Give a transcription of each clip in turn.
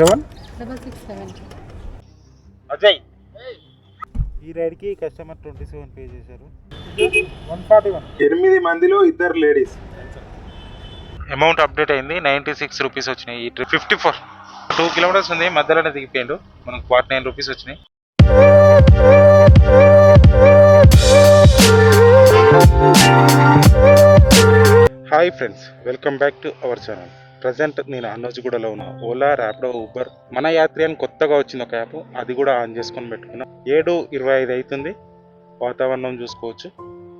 Seven Ajay ఈ రైడ్కి customer twenty seven pay చేశారు. వన్ ఫార్టీ వన్ ఎనిమిది మందిలో ఇద్దరు లేడీస్. అమౌంట్ అప్డేట్ అయింది. నైంటీ సిక్స్ రూపీస్ వచ్చినాయి. ఈ trip fifty four two kilometres ఉంది. మధ్యలోనే దిగిపోయిండు. మనకు ఫార్టీ నైన్ రూపీస్ వచ్చినాయి. Hi friends welcome back to our channel present నేను అన్నోజిగూడలో ఉన్నా. ఓలా ర్యాపిడో ఊబర్ మన యాత్రి అని కొత్తగా వచ్చింది ఒక యాప్. అది కూడా ఆన్ చేసుకొని పెట్టుకున్నా. ఏడు ఇరవై ఐదు అవుతుంది వాతావరణం చూసుకోవచ్చు.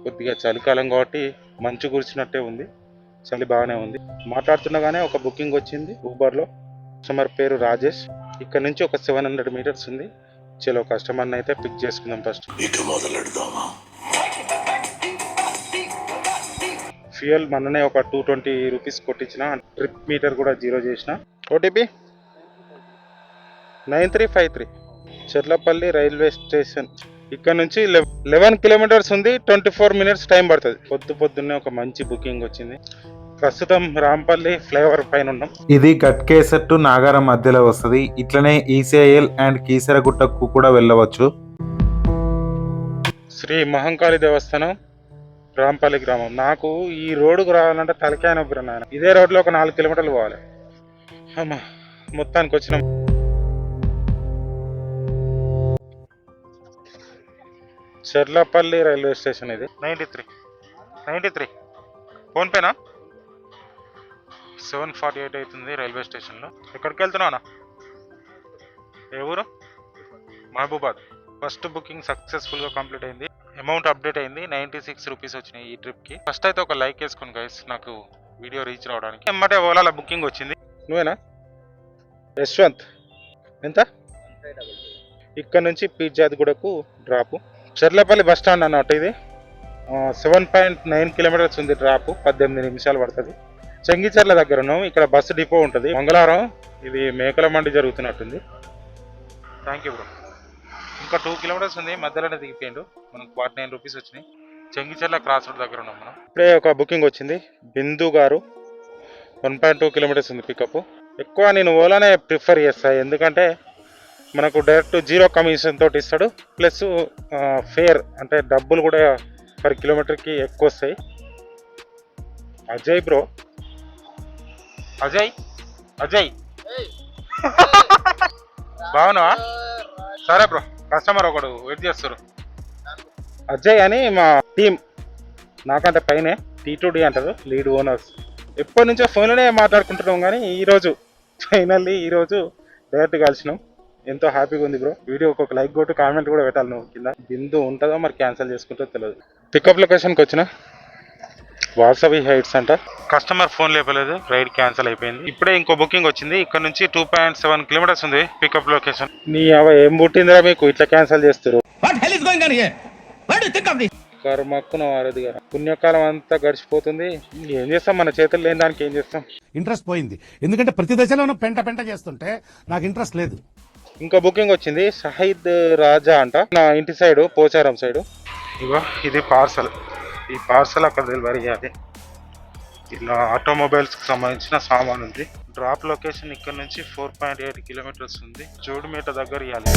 కొద్దిగా చలికాలం కాబట్టి మంచు కురిచినట్టే ఉంది. చలి బాగానే ఉంది. మాట్లాడుతుండగానే ఒక బుకింగ్ వచ్చింది ఊబర్లో. కస్టమర్ పేరు రాజేష్. ఇక్కడ నుంచి ఒక సెవెన్ హండ్రెడ్ మీటర్స్ ఉంది. చలో కస్టమర్ని అయితే పిక్ చేసుకుందాం ఫస్ట్. ఫ్యూయల్ మననే ఒక టూ ట్వంటీ రూపీస్ కొట్టించిన. ట్రిప్ మీటర్ కూడా జీరో చేసిన. OTP nine three five three Cherlapally railway station. ఇక్కడ నుంచి లెవెన్ కిలోమీటర్స్ ఉంది ట్వంటీ ఫోర్ మినిట్స్ టైం పడుతుంది. పొద్దు పొద్దున్నే ఒక మంచి బుకింగ్ వచ్చింది. ప్రస్తుతం రాంపల్లి ఫ్లైఓవర్ పైన ఉన్నాం. ఇది గట్కేసర్ టు నాగారం మధ్యలో వస్తుంది. ఇట్లనే ఈసీఐఎల్ అండ్ కీసరగుట్టకు కూడా వెళ్ళవచ్చు. శ్రీ మహంకాళి దేవస్థానం. రాంపల్లి గ్రామం. నాకు ఈ రోడ్డుకు రావాలంటే తలకాయ నొప్పి నాయన. ఇదే రోడ్లో ఒక నాలుగు కిలోమీటర్లు పోవాలి. అమ్మా మొత్తానికి వచ్చినాం. చెర్లపల్లి రైల్వే స్టేషన్ ఇది. Ninety three. Ninety three. ఫోన్పేనా seven forty eight అవుతుంది రైల్వే స్టేషన్లో. ఎక్కడికి వెళ్తున్నావునా ఏ ఊరు? మహబూబాద్. ఫస్ట్ బుకింగ్ సక్సెస్ఫుల్గా కంప్లీట్ అయింది. అమౌంట్ అప్డేట్ అయింది. నైంటీ సిక్స్ రూపీస్ వచ్చినాయి ఈ ట్రిప్కి. ఫస్ట్ అయితే ఒక లైక్ వేసుకోండి గైస్ నాకు వీడియో రీచ్ రావడానికి. ఎమ్మటే ఓలాలో బుకింగ్ వచ్చింది. నువ్వేనా? యశ్వంత్. ఎంత? ఇక్కడ నుంచి పీర్జాదిగూడకు డ్రాపు చెర్లపల్లి బస్ స్టాండ్ అన్నట్టు ఇది. సెవెన్ పాయింట్ నైన్ కిలోమీటర్స్ ఉంది డ్రాపు పద్దెనిమిది నిమిషాలు పడుతుంది. చెంగిచెర్ల దగ్గర ఉన్నాం. ఇక్కడ బస్సు డిపో ఉంటుంది. మంగళవారం ఇది మేకల మండి జరుగుతున్నట్టుంది. థ్యాంక్ యూ బ్రో ఇంకా టూ కిలోమీటర్స్ ఉంది. మధ్యలోనే దిగిపోయిండు. మనకు ఫార్టీ నైన్ రూపీస్ వచ్చినాయి. చెంగిచెర్ల క్రాస్ రోడ్ దగ్గర ఉన్నాం మనం. ఇప్పుడే ఒక బుకింగ్ వచ్చింది. Bindu garu one point two kilometres ఉంది పికప్ ఎక్కువ నేను ఓలానే ప్రిఫర్ చేస్తాను ఎందుకంటే మనకు డైరెక్ట్ జీరో కమిషన్ తోటి ఇస్తాడు. ప్లస్ ఫేర్ అంటే డబ్బులు కూడా పర్ కిలోమీటర్కి ఎక్కువ వస్తాయి. అజయ్ బ్రో అజయ్? అజయ్? బాగున్నావా? సరే బ్రో కస్టమర్ ఒకడు వెయిట్ చేస్తారు అజయ్ అని మా టీం నాకంటే పైనే టీ టు డి అంటారు లీడ్ ఓనర్స్ ఎప్పటి నుంచో ఫోన్లోనే మాట్లాడుకుంటున్నాం కానీ ఈరోజు ఫైనల్లీ ఈరోజు డైరెక్ట్ కలిసినాం. ఎంతో హ్యాపీగా ఉంది బ్రో వీడియో ఒక లైక్ కొట్టు కామెంట్ కూడా పెట్టాలి నువ్వు కింద. బిందు ఉంటుందో మరి క్యాన్సిల్ చేసుకుంటో తెలియదు. పికప్ లొకేషన్కి వచ్చినా? వాట్సాప్ హైట్స్ అంట. కస్టమర్ ఫోన్ లేపలేదు రైడ్ క్యాన్సిల్ అయిపోయింది. ఇప్పుడే ఇంకో బుకింగ్ వచ్చింది ఇక్కడ నుంచి టూ పాయింట్ సెవెన్ కిలోమీటర్స్ ఉంది పికప్ లొకేషన్ నీ అవ ఏం పుట్టిందిరా మీకు? ఇట్లా క్యాన్సిల్ చేస్తారు? కర్మక్కున వారధి గారు. పుణ్యకాలం అంతా గడిచిపోతుంది. ఏం చేస్తాం? మన చేతులు లేని దానికి ఏం చేస్తాం? ఇంట్రెస్ట్ పోయింది. ఎందుకంటే ప్రతి దశలోనూ పెంట పెంట చేస్తుంటే నాకు ఇంట్రెస్ట్ లేదు. ఇంకో బుకింగ్ వచ్చింది షహీద్ రాజా అంట. నా ఇంటి సైడ్ పోచారం సైడ్. ఇగో ఇది పార్సల్ ఈ పార్సల్ అక్కడ డెలివరీ చేయాలి. ఇలా ఆటోమొబైల్స్కి సంబంధించిన సామాన్ ఉంది. డ్రాప్ లొకేషన్ ఇక్కడ నుంచి ఫోర్ పాయింట్ ఎయిట్ కిలోమీటర్స్ ఉంది. జోడుమేట దగ్గర ఇవ్వాలి.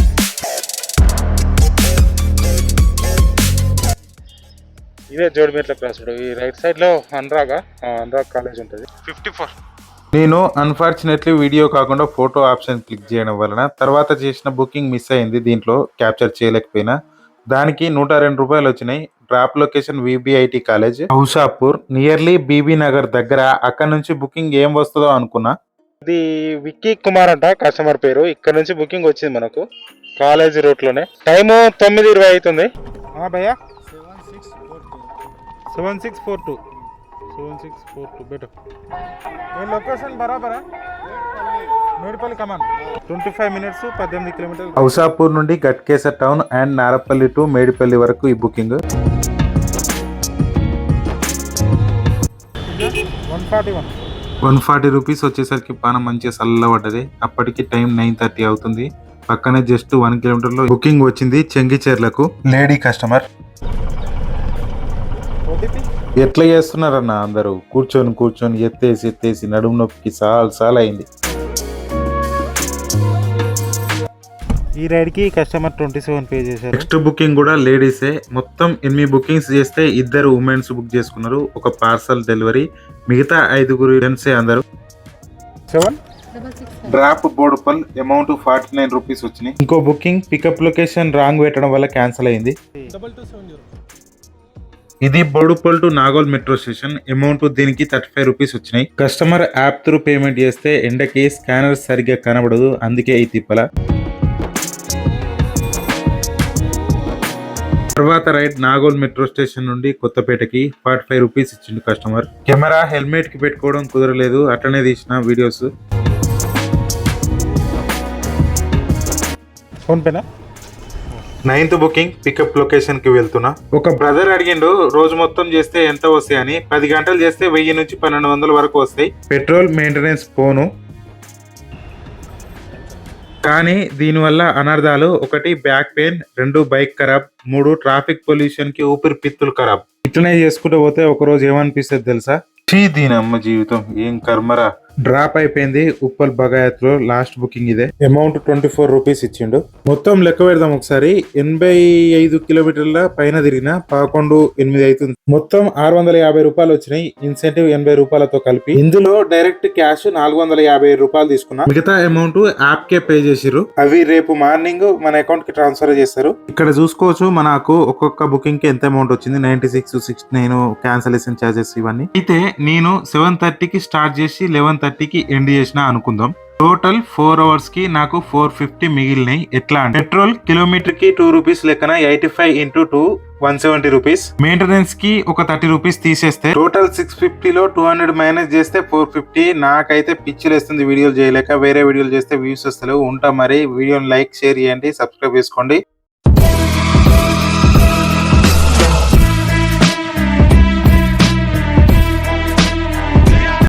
ఇదే జోడిమేట్ల క్రాస్ రోడ్. ఈ రైట్ సైడ్లో అనురాగా అనురాగ్ కాలేజ్ ఉంటుంది. ఫిఫ్టీ ఫోర్ నేను అన్ఫార్చునేట్లీ వీడియో కాకుండా ఫోటో ఆప్షన్ క్లిక్ చేయడం వలన తర్వాత చేసిన బుకింగ్ మిస్ అయింది. దీంట్లో క్యాప్చర్ చేయలేకపోయినా దానికి నూట రెండు రూపాయలు వచ్చినాయి. Drop location VBIT college. Aushapur nearly Bibi Nagar దగ్గర. అక్కడ నుంచి బుకింగ్ ఏం వస్తుందో అనుకున్నా. ఇది విక్కీ కుమార్ అంట కస్టమర్ పేరు. ఇక్కడ నుంచి బుకింగ్ వచ్చింది మనకు. కాలేజీ రూట్లోనే టైము తొమ్మిది ఇరవై అవుతుంది భయ్యా? Seven six four two. Seven six four two. Better. ఏ లొకేషన్ బరాబరా? మేడిపల్లి కమాన్ ట్వంటీ ఫైవ్ మినిట్స్ పద్దెనిమిది కిలోమీటర్లు హౌసాపూర్ నుండి Ghatkesar town and Narapally to Medipally వరకు ఈ booking. One forty one one forty rupees వచ్చేసరికి పానం మంచిగా చల్లబడ్డది. అప్పటికి టైం నైన్ థర్టీ అవుతుంది. పక్కనే జస్ట్ వన్ కిలోమీటర్లో బుకింగ్ వచ్చింది చెంగిచెర్లకు. Lady customer. ఎట్లా చేస్తున్నారన్న అందరూ? కూర్చొని కూర్చొని ఎత్తేసి ఎత్తేసి నడుము నొప్పికి సాల్ సాల్ అయింది. ఈ రైడ్కి కస్టమర్ ట్వంటీ సెవెన్ పే చేశారు. నెక్స్ట్ బుకింగ్ కూడా లేడీసే. మొత్తం ఎనిమిది బుకింగ్స్ చేస్తే ఇద్దరు ఉమెన్స్ బుక్ చేసుకున్నారు. ఒక పార్సల్ డెలివరీ. మిగతా ఐదుగురు జెంట్సే అందరు. Seven? Drop Boduppal amount forty nine rupees వచ్చినాయి. ఇంకో బుకింగ్ పికప్ లొకేషన్ రాంగ్ పెట్టడం వల్ల క్యాన్సిల్ అయింది. ఇది Boduppal to Nagole metro station. Amount దీనికి థర్టీ ఫైవ్ రూపీస్ వచ్చినాయి. కస్టమర్ యాప్ త్రూ పేమెంట్ చేస్తే ఎండకి స్కానర్ సరిగ్గా కనబడదు. అందుకే ఈ తిప్పల. తర్వాత రైట్ నాగోల్ మెట్రో స్టేషన్ నుండి కొత్తపేటకి ఫార్టీ ఫైవ్ రూపీస్ ఇచ్చిండు కస్టమర్. కెమెరా హెల్మెట్కి పెట్టుకోవడం కుదరలేదు. అట్లనే తీసిన వీడియోస్. ఫోన్ పేనా నైన్త్ బుకింగ్ పికప్ లొకేషన్కి వెళ్తున్నా. ఒక బ్రదర్ అడిగిండు రోజు మొత్తం చేస్తే ఎంత వస్తాయి? అని. పది గంటలు చేస్తే వెయ్యి నుంచి పన్నెండు వందల వరకు వస్తాయి. పెట్రోల్ మెయింటెనెన్స్ పోను. కానీ దీనివల్ల అనర్థాలు ఒకటి బ్యాక్ పెయిన్ రెండు బైక్ ఖరాబ్ మూడు ట్రాఫిక్ పొల్యూషన్కి ఊపిరి పిత్తులు ఖరాబ్. ఇట్లనే చేసుకుంటూ పోతే ఒక రోజు ఏమనిపిస్తుంది తెలుసా? చీ దీని అమ్మ జీవితం ఏం కర్మరా? డ్రాప్ అయిపోయింది. ఉప్పల్ బగాయత్లో లాస్ట్ బుకింగ్ ఇదే. అమౌంట్ ట్వంటీ ఫోర్ రూపీస్ ఇచ్చిండు. మొత్తం లెక్క పెడదాం ఒకసారి. ఎనభై ఐదు కిలోమీటర్ల పైన తిరిగిన పదకొండు ఎనిమిది అవుతుంది. మొత్తం ఆరు వందల యాభై రూపాయలు వచ్చినాయి. ఇన్సెంటివ్ ఎనభై రూపాయలతో కలిపి ఇందులో డైరెక్ట్ క్యాష్ నాలుగు వందల యాభై రూపాయలు తీసుకున్నా. మిగతా అమౌంట్ యాప్ కే పే చేసిర్రు. అవి రేపు మార్నింగ్ మన అకౌంట్కి ట్రాన్స్ఫర్ చేస్తారు. ఇక్కడ చూసుకోవచ్చు మనకు ఒక్కొక్క బుకింగ్కి ఎంత అమౌంట్ వచ్చింది. Ninety six six nine cancellation charges ఇవన్నీ. అయితే నేను సెవెన్ థర్టీకి స్టార్ట్ చేసి లెవెన్ థర్టీకి ఎండ్ చేసిన అనుకుందాం. టోటల్ ఫోర్ అవర్స్కి నాకు ఫోర్ ఫిఫ్టీ మిగిలినాయి. ఎట్లా అంటే పెట్రోల్ కిలోమీటర్కి టూ రూపీస్ లెక్కన eighty five into two one seventy rupees. మెయింటెనెన్స్కి ఒక థర్టీ రూపీస్ తీసేస్తే టోటల్ సిక్స్ ఫిఫ్టీలో టూ హండ్రెడ్ మైనస్ చేస్తే ఫోర్ ఫిఫ్టీ. నాకైతే పిచ్చిలు వేస్తుంది వీడియోలు చేయలేక వేరే వీడియోలు చేస్తే వ్యూస్ వస్తలేవు ఉంటా. మరి వీడియోని లైక్ షేర్ చేయండి సబ్స్క్రైబ్ చేసుకోండి.